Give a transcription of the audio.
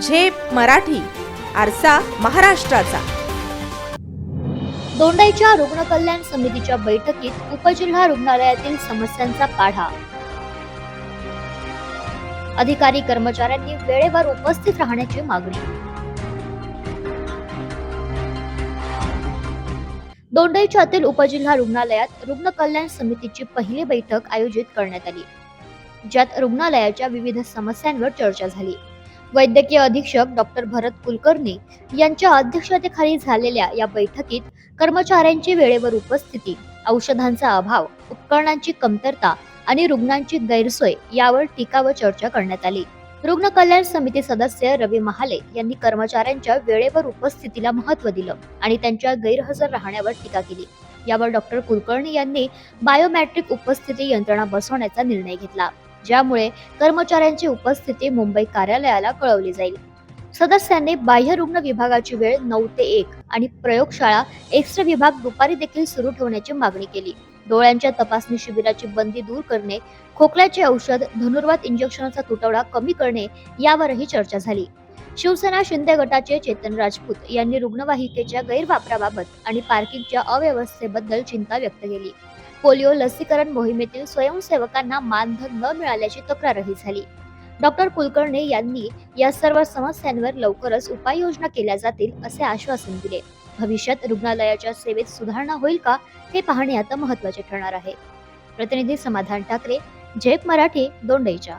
झेप मराठी आरसा महाराष्ट्राचा. दोंडाईच्या रुग्ण कल्याण समितीच्या बैठकीत उपजिल्हा रुग्णालयातील समस्यांचा पाढा. अधिकारी कर्मचाऱ्यांनी वेळेवर उपस्थित राहण्याची मागणी. दोंडाईच्यातील उपजिल्हा रुग्णालयात रुग्ण कल्याण समितीची पहिली बैठक आयोजित करण्यात आली ज्यात रुग्णालयाच्या विविध समस्यांवर चर्चा झाली. वैद्यकीय अधीक्षक डॉक्टर भरत कुलकर्णी यांच्या अध्यक्षतेखाली झालेल्या या बैठकीत कर्मचाऱ्यांची वेळेवर उपस्थिती औषधांचा अभाव उपकरणांची कमतरता आणि रुग्णांची गैरसोय यावर टीका व चर्चा करण्यात आली. रुग्ण कल्याण समिती सदस्य रवी महाले यांनी कर्मचाऱ्यांच्या वेळेवर उपस्थितीला महत्त्व दिलं आणि त्यांच्या गैरहजर राहण्यावर टीका केली. यावर डॉक्टर कुलकर्णी यांनी बायोमॅट्रिक उपस्थिती यंत्रणा बसवण्याचा निर्णय घेतला ज्यामुळे कर्मचाऱ्यांची उपस्थिती मुंबई कार्यालयाला कळवली जाईल. सदस्यांनी बाह्य रुग्ण विभागाची वेळ नऊ ते एक आणि प्रयोगशाळा एक्स्ट्रा विभाग दुपारी देखील सुरू ठेवण्याची मागणी केली. डोळ्यांच्या तपासणी शिबिराची बंदी दूर करणे खोकल्याचे औषध धनुर्वात इंजेक्शनचा तुटवडा कमी करणे यावरही चर्चा झाली. शिवसेना शिंदे गटाचे चेतन राजपूत यांनी रुग्णवाहिकेच्या गैरवापराबाबत आणि पार्किंगच्या अव्यवस्थेबद्दल चिंता व्यक्त केली. पोलिओ लसीकरण मोहिमेतील स्वयंसेवकांना मानधन न मिळाल्याची तक्रारही झाली. डॉक्टर कुलकर्णी यांनी या सर्व समस्यांवर लवकरच उपाययोजना केल्या जातील असे आश्वासन दिले. भविष्यात रुग्णालयाच्या सेवेत सुधारणा होईल का हे पाहणे आता महत्त्वाचे ठरणार आहे. प्रतिनिधी समाधान ठाकरे झेप मराठी दोंडईच्या.